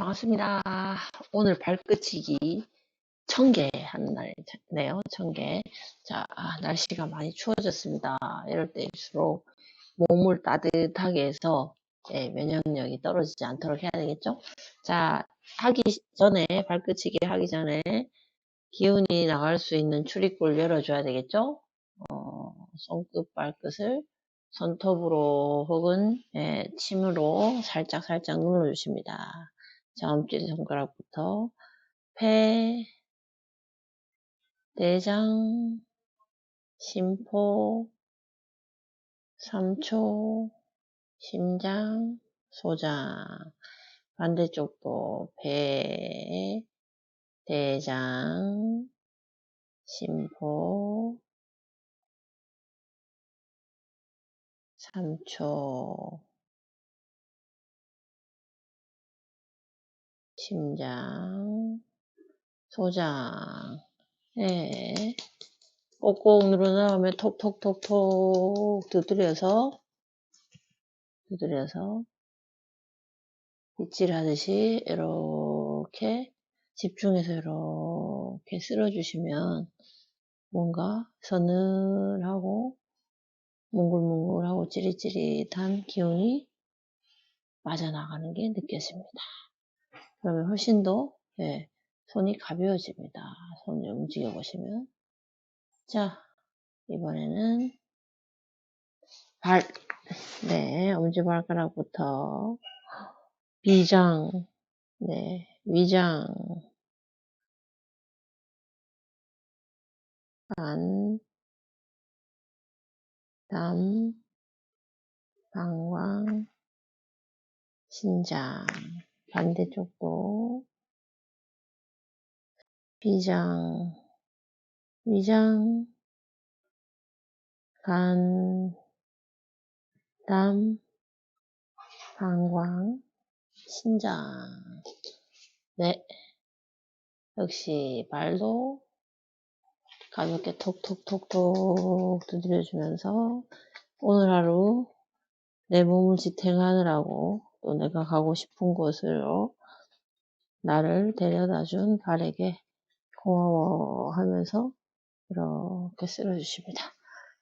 반갑습니다. 오늘 발끝치기 천개 하는 날이네요. 천 개. 자, 아, 날씨가 많이 추워졌습니다. 이럴 때일수록 몸을 따뜻하게 해서 예, 면역력이 떨어지지 않도록 해야 되겠죠? 자, 하기 전에, 발끝치기 하기 전에 기운이 나갈 수 있는 출입구를 열어줘야 되겠죠? 어, 손끝, 발끝을 손톱으로 혹은 예, 침으로 살짝 살짝 눌러주십니다. 자, 엄지 손가락부터 폐, 대장, 심포, 삼초, 심장, 소장. 반대쪽도 폐, 대장, 심포, 삼초, 심장, 소장. 네. 꼭꼭 누른 다음에 톡톡톡톡 두드려서 두드려서 빗질 하듯이 이렇게 집중해서 이렇게 쓸어주시면 뭔가 서늘하고 몽글몽글하고 찌릿찌릿한 기운이 빠져나가는 게 느껴집니다. 그러면 훨씬 더 예, 손이 가벼워집니다. 손을 움직여 보시면. 자 이번에는 발, 네, 엄지발가락부터 비장, 네, 위장, 간, 담, 방광, 신장, 반대쪽도 비장, 위장, 간, 담, 방광, 신장. 네. 역시 발도 가볍게 톡톡톡톡 두드려주면서 오늘 하루 내 몸을 지탱하느라고 또 내가 가고 싶은 곳으로 나를 데려다 준 발에게 고마워하면서 이렇게 쓸어주십니다.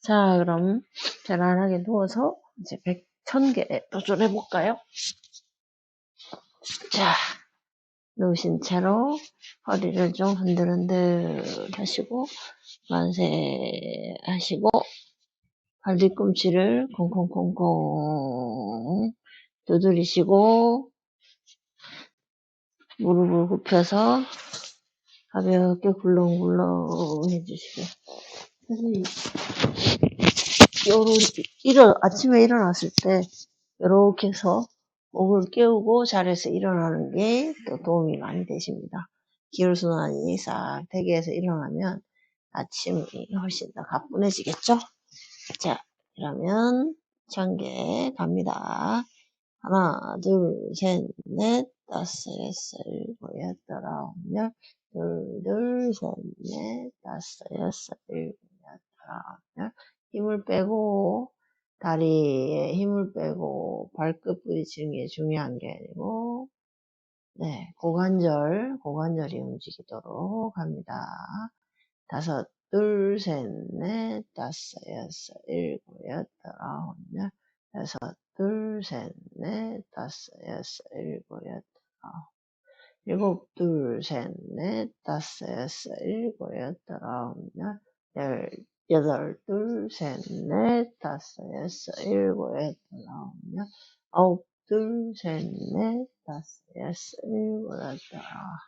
자, 그럼 편안하게 누워서 이제 100, 1000개 도전해 볼까요? 자, 누우신 채로 허리를 좀 흔들흔들 하시고 만세 하시고 발 뒤꿈치를 콩콩콩콩 두드리시고 무릎을 굽혀서 가볍게 굴렁굴렁 해주시고 사실 요런 일어 아침에 일어났을 때 이렇게 해서 목을 깨우고 자리에서 일어나는 게 또 도움이 많이 되십니다. 기혈순환이 싹 되게 해서 일어나면 아침이 훨씬 더 가뿐해지겠죠? 자, 그러면 천개 갑니다. 하나, 둘, 셋, 넷, 다섯, 여섯, 일곱, 여덟, 아홉, 열, 둘, 둘, 셋, 넷, 다섯, 여섯, 일곱, 여덟, 아홉, 열. 힘을 빼고 다리에 힘을 빼고 발끝 부딪히는 게 중요한 게 아니고 네 고관절 고관절이 움직이도록 합니다. 다섯 둘 셋 넷 다섯 여섯 일곱 여덟 아홉 열 여섯 둘 셋 넷 다섯 여섯 일곱 여덟 아홉 일곱 둘 셋 넷 다섯 여섯 일곱 여덟 아홉 열 열 여덟, 둘, 셋, 넷, 다섯, 여섯, 일곱, 여덟, 아홉, 열, 아홉, 둘, 셋, 넷, 다섯, 여섯, 일곱, 여덟, 아홉,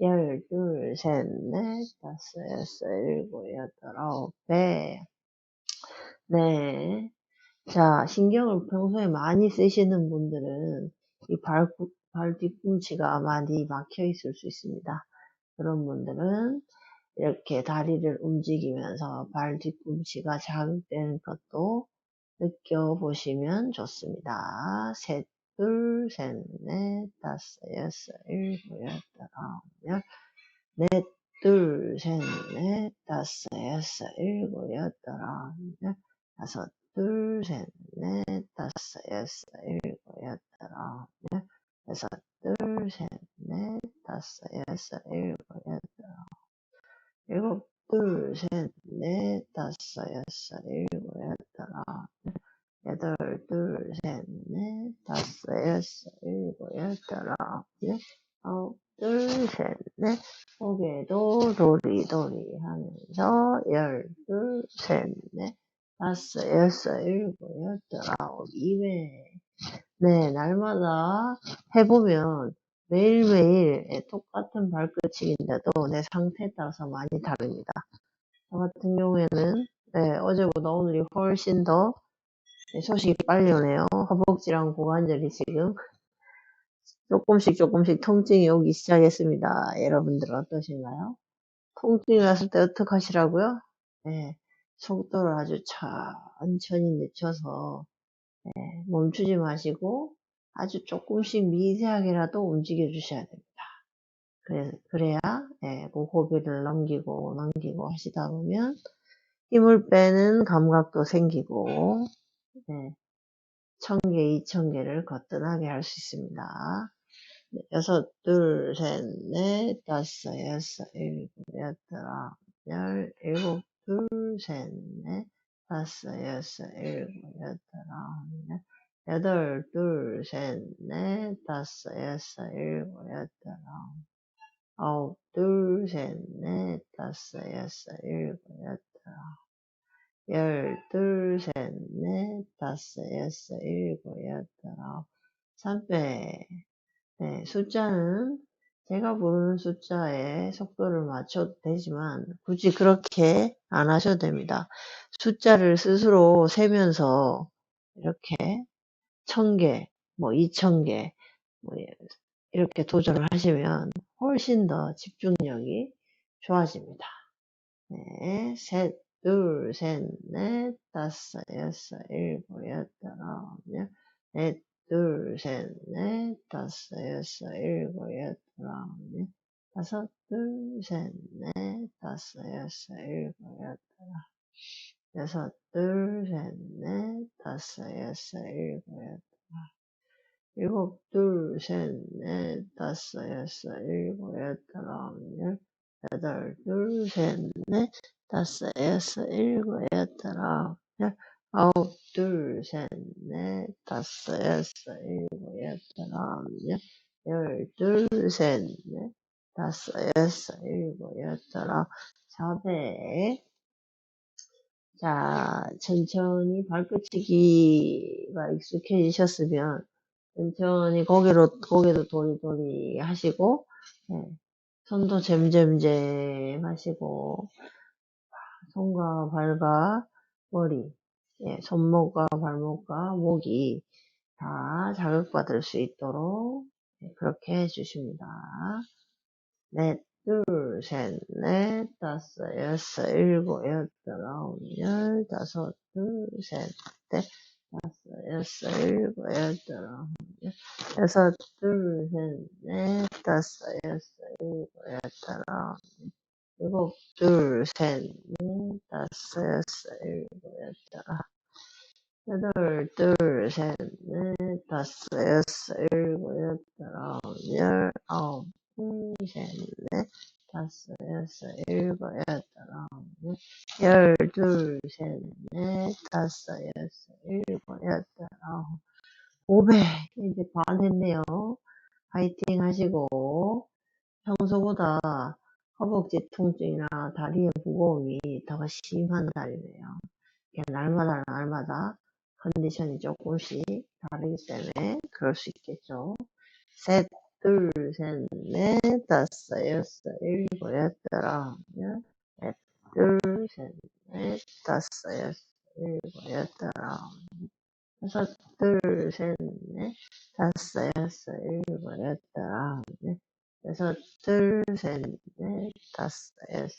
열, 둘, 셋, 넷, 다섯, 여섯, 일곱, 여덟, 아홉, 배. 네. 자, 신경을 평소에 많이 쓰시는 분들은 이 발, 발 뒤꿈치가 많이 막혀 있을 수 있습니다. 그런 분들은 이렇게 다리를 움직이면서 발 뒤꿈치가 자극되는 것도 느껴보시면 좋습니다. 셋, 둘, 셋, 넷, 다섯, 여섯, 일곱, 여덟, 아홉, 열, 넷, 둘, 셋, 넷, 다섯, 여섯, 일곱, 여덟, 아홉, 열, 다섯, 둘, 셋, 넷, 다섯, 여섯, 일곱, 여덟, 아홉, 열, 여섯, 둘, 셋, 넷, 다섯, 여섯, 일곱, 여덟, 일곱, 둘, 셋, 넷, 다섯, 여섯, 일곱, 14, 17, 19, 200. 네, 날마다 해보면 매일매일 예, 똑같은 발끝이인데도 내 상태에 따라서 많이 다릅니다. 저 같은 경우에는 네, 어제보다 뭐 오늘이 훨씬 더 예, 소식이 빨리 오네요. 허벅지랑 고관절이 지금 조금씩 조금씩 통증이 오기 시작했습니다. 여러분들 어떠신가요? 통증이 왔을 때 어떡하시라고요? 네, 속도를 아주 차 천천히 늦춰서 네, 멈추지 마시고 아주 조금씩 미세하게라도 움직여 주셔야 됩니다. 그래, 그래야 예, 그 고비를 넘기고 넘기고 하시다 보면 힘을 빼는 감각도 생기고 예, 천 개, 이천 개를 거뜬하게 할 수 있습니다. 네, 여섯, 둘, 셋, 넷, 다섯, 여섯, 일곱, 여덟, 열, 일곱, 둘, 셋, 넷, 다섯, 여섯, 일곱, 여덟, 아홉, 열, 여덟, 둘, 셋, 넷, 다섯, 여섯, 일곱, 여덟, 아홉, 아홉, 둘, 셋, 넷, 다섯, 여섯, 일곱, 여덟, 아홉, 열, 둘, 셋, 넷, 다섯, 여섯, 일곱, 여덟, 아홉, 삼배. 네, 숫자는 제가 부르는 숫자에 속도를 맞춰도 되지만 굳이 그렇게 안 하셔도 됩니다. 숫자를 스스로 세면서 이렇게 천 개, 뭐 이천 개, 뭐 이렇게 도전을 하시면 훨씬 더 집중력이 좋아집니다. 네, 셋, 둘, 셋, 넷, 다섯, 여섯, 일곱, 여덟, 아홉, 열, 넷, 둘, 셋, 넷, 다섯, 여섯, 일곱, 여덟, 아홉, 열, 다섯, 둘, 셋, 넷, 다섯, 여섯, 일곱, 여덟, 여섯, 둘, 셋, 넷, 다섯, 여섯, 일곱, 여덟, 일곱, 둘, 셋, 넷, 다섯, 여섯, 일곱, 여덟, 아홉, 열, 여덟, 둘, 셋, 넷, 다섯, 여섯, 일곱, 여덟, 아홉, 열, 아홉, 둘, 셋, 넷, 다섯, 여섯, 일곱, 여덟, 아홉, 열, 열, 둘, 셋, 넷, 다섯, 여섯, 일곱, 여덟, 아홉, 사백. 자, 천천히 발끝치기가 익숙해지셨으면 천천히 고개로, 고개도 도리도리 하시고, 네, 손도 잼잼잼 하시고, 손과 발과 머리, 예, 손목과 발목과 목이 다 자극받을 수 있도록 네, 그렇게 해주십니다. 넷, 둘, 셋, 넷, 다섯, 여섯, 일곱, 여덟, 아홉, 열, 다섯, 둘, 셋, 넷, 다섯, 여섯, 일곱, 여덟, 아홉, 열, 여섯, 둘, 셋, 넷, 다섯, 여섯, 일곱, 여덟, 아홉, 열, 일곱, 둘, 셋, 넷, 다섯, 여섯, 일곱, 여덟, 여덟, 둘, 셋, 넷, 다섯, 여섯, 일곱, 여덟, 아홉, 열, 아홉, 둘, 셋, 넷, 다섯, 여섯, 일곱, 여덟, 아홉, 열, 둘, 셋, 넷, 다섯, 여섯, 일곱, 여덟, 아홉, 오백. 이제 반 했네요. 파이팅 하시고, 평소보다 허벅지 통증이나 다리의 무거움이 더 심한 날이네요. 날마다 날마다 컨디션이 조금씩 다르기 때문에 그럴 수 있겠죠. 셋, 둘, 셋, 넷, 다섯, 여섯, 일곱, 여덟, 아홉, 열, 넷, 둘, 셋, 넷, 다섯, 여섯, 일곱, 여덟, 아홉, 여섯, 둘, 셋, 넷, 다섯, 여섯, 일곱, 여덟, 아홉, 열, 여섯, 둘, 셋, 넷, 다섯, 여섯,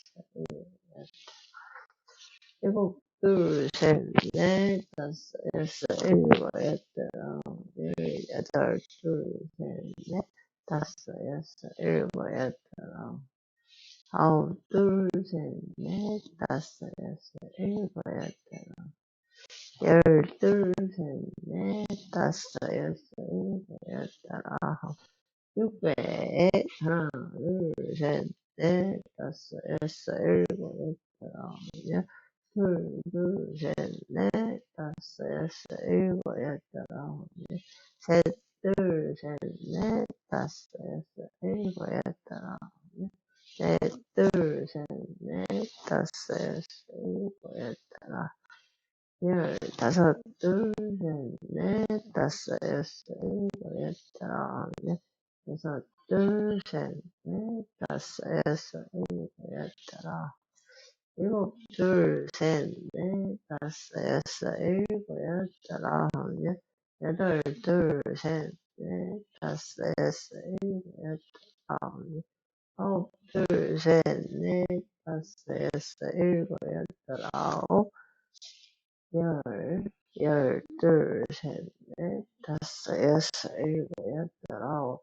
일곱, 둘, 셋, 넷, 다섯, 여섯, 일곱, 여덟, 열, 여덟, 둘, 셋, 넷, 다섯, 여섯, 일곱, 여덟, 아홉, 둘, 셋, 넷, 다섯, 여섯, 일곱, 여덟, 열, 둘, 셋, 넷, 다섯, 여섯, 일곱, 여덟, 아홉, 600, 하나, 둘, 셋, 넷, 다섯, 여섯, 일곱, 여덟, 아홉, 열, 둘, 둘, 셋, 넷, 다섯, 여섯, 일곱, 여덟, 아홉, 열, 셋, 둘, 셋, 넷, 다섯, 여섯, 일곱, 여덟, 아홉, 열, 셋, 둘, 셋, 넷, 다섯, 여섯, 일곱, 여덟, 아홉, 열, 다섯, 둘, 셋, 넷, 다섯, 여섯, 일곱, 여덟, 아홉, 열, 여섯, 둘, 셋, 넷, 다섯, 여섯, 일곱, 여덟, 일곱, 둘, 셋, 넷, 다섯, 여섯, 일곱, 여덟, 아홉, 열, 여덟, 둘, 셋, 넷, 다섯, 여섯, 일곱, 여덟, 아홉, 열, 아홉, 둘, 셋, 넷, 다섯, 여섯, 일곱, 여덟, 아홉, 열, 열, 둘, 셋, 넷, 다섯, 여섯, 일곱, 여덟, 아홉,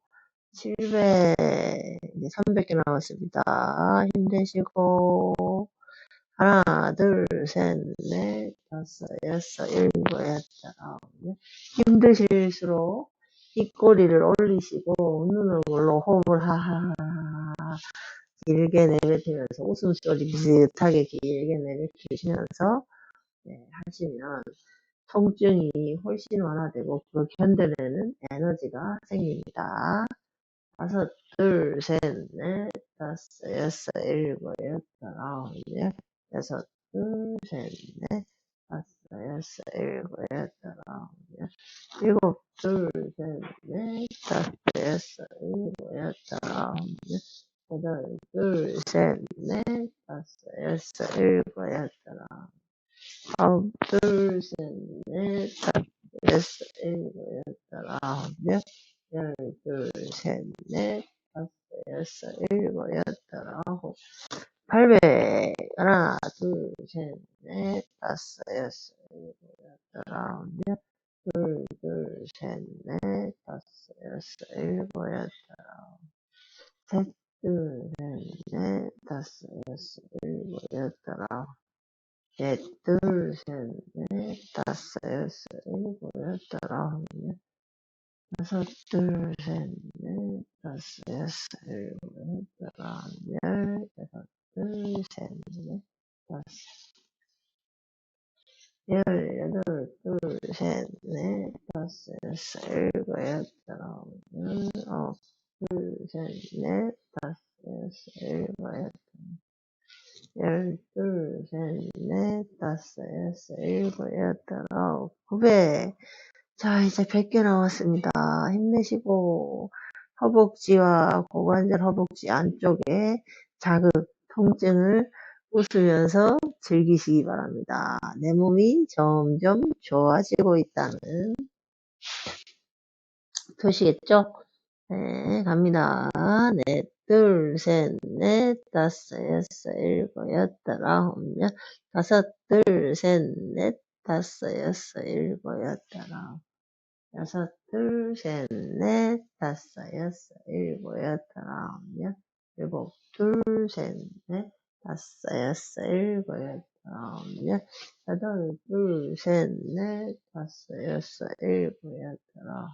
칠백, 이제 삼백 개 남았습니다. 힘내시고, 하나, 둘, 셋, 넷, 다섯, 여섯, 일곱, 여덟. 힘드실수록 입꼬리를 올리시고, 눈을 물로 호흡을 하하하 길게 내뱉으면서 웃음소리 비슷하게 길게 내뱉으시면서 네, 하시면 통증이 훨씬 완화되고 그 견뎌내는 에너지가 생깁니다. 다섯, 둘, 셋, 넷, 다섯, 여섯, 일곱, 여덟, 아홉, 열, 여섯, 둘, 셋, 넷, 다섯, 여섯, 일곱, 여덟, 아홉, 열, 일곱, 둘, 셋, 넷, 다섯, 여섯, 일곱, 여덟, 아홉, 열, 여덟, 둘, 셋, 넷, 다섯, 여섯, 일곱, 여덟, 아홉, 아홉, 둘, 셋, 넷, 다섯, 여섯, 일곱, 여덟, 아홉, 열, 열, 둘, 셋, 넷, 다섯, 여섯, 일곱, 여덟, 아홉, 팔백, 하나, 둘, 셋, 넷, 다섯, 여섯, 일곱, 여덟, 아홉, 열, 둘, 둘, 셋, 넷, 다섯, 여섯, 일곱, 여덟, 아홉, 셋, 둘, 셋, 넷, 다섯, 여섯, 일곱, 여덟, 아홉, 넷, 둘, 셋, 넷, 다섯, 여섯, 일곱, 여섯, 둘, 셋, 넷, 다섯, 여섯, 일곱, 여덟, 아홉, 열, 여섯, 둘, 자, 이제 100개 남았습니다. 힘내시고, 허벅지와 고관절 허벅지 안쪽에 자극, 통증을 웃으면서 즐기시기 바랍니다. 내 몸이 점점 좋아지고 있다는 표시겠죠? 네, 갑니다. 넷, 둘, 셋, 넷, 다섯, 여섯, 일곱, 여덟, 아홉, 열, 다섯, 둘, 셋, 넷, 다섯, 여섯, 일곱, 여덟, 아홉, 여섯, 둘, 셋, 넷, 다섯, 여섯, 일곱, 여덟, 아홉, 열, 일곱, 둘, 셋, 넷, 다섯, 여섯, 일곱, 여덟, 아홉, 열, 여덟, 둘, 셋, 넷, 다섯, 여섯, 일곱, 여덟, 아홉,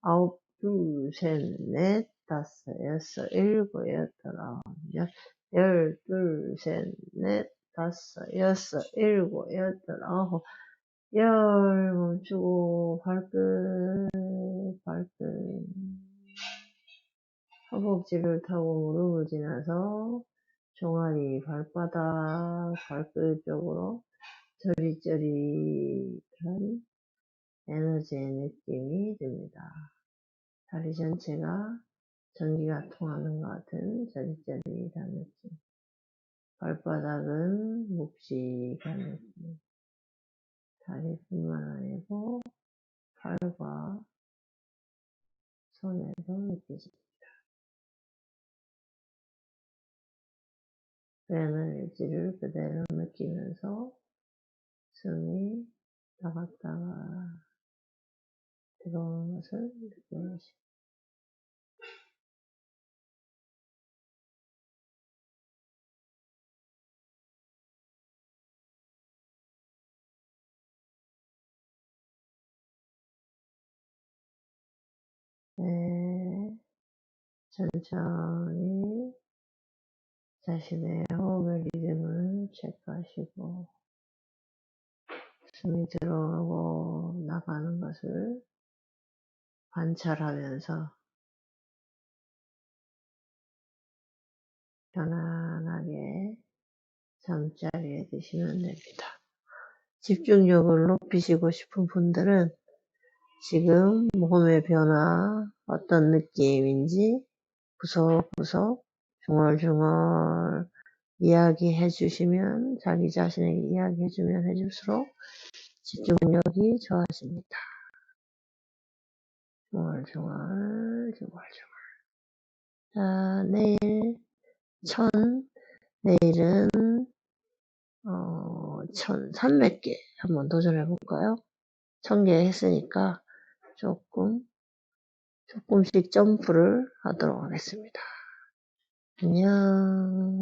아홉, 둘, 셋, 넷, 다섯, 여섯, 일곱, 여덟, 아홉, 열, 열, 둘, 셋, 넷, 다섯, 여섯, 일곱, 여덟, 아홉, 열, 멈추고, 발끝, 발끝, 허벅지를 타고 무릎을 지나서 종아리, 발바닥, 발끝 쪽으로 저리저리한 에너지의 느낌이 듭니다. 다리 전체가 전기가 통하는 것 같은 저리저리한 느낌. 발바닥은 묵직한 느낌. 다리뿐만 아니고 팔과 손에도 느껴집니다. 빼는 의지를 그대로 느끼면서 숨이 나갔다가 들어오는 것을 느껴보시고 네. 천천히 자신의 호흡의 리듬을 체크하시고 숨이 들어오고 나가는 것을 관찰하면서 편안하게 잠자리에 드시면 됩니다. 집중력을 높이시고 싶은 분들은 지금 몸의 변화, 어떤 느낌인지 구석구석 중얼중얼 이야기해 주시면 자기 자신에게 이야기해 주면 해줄수록 집중력이 좋아집니다. 중얼중얼 중얼중얼 자 내일 천 내일은 어, 천 삼백 개 한번 도전해 볼까요? 천 개 했으니까 조금 조금씩 점프를 하도록 하겠습니다. 안녕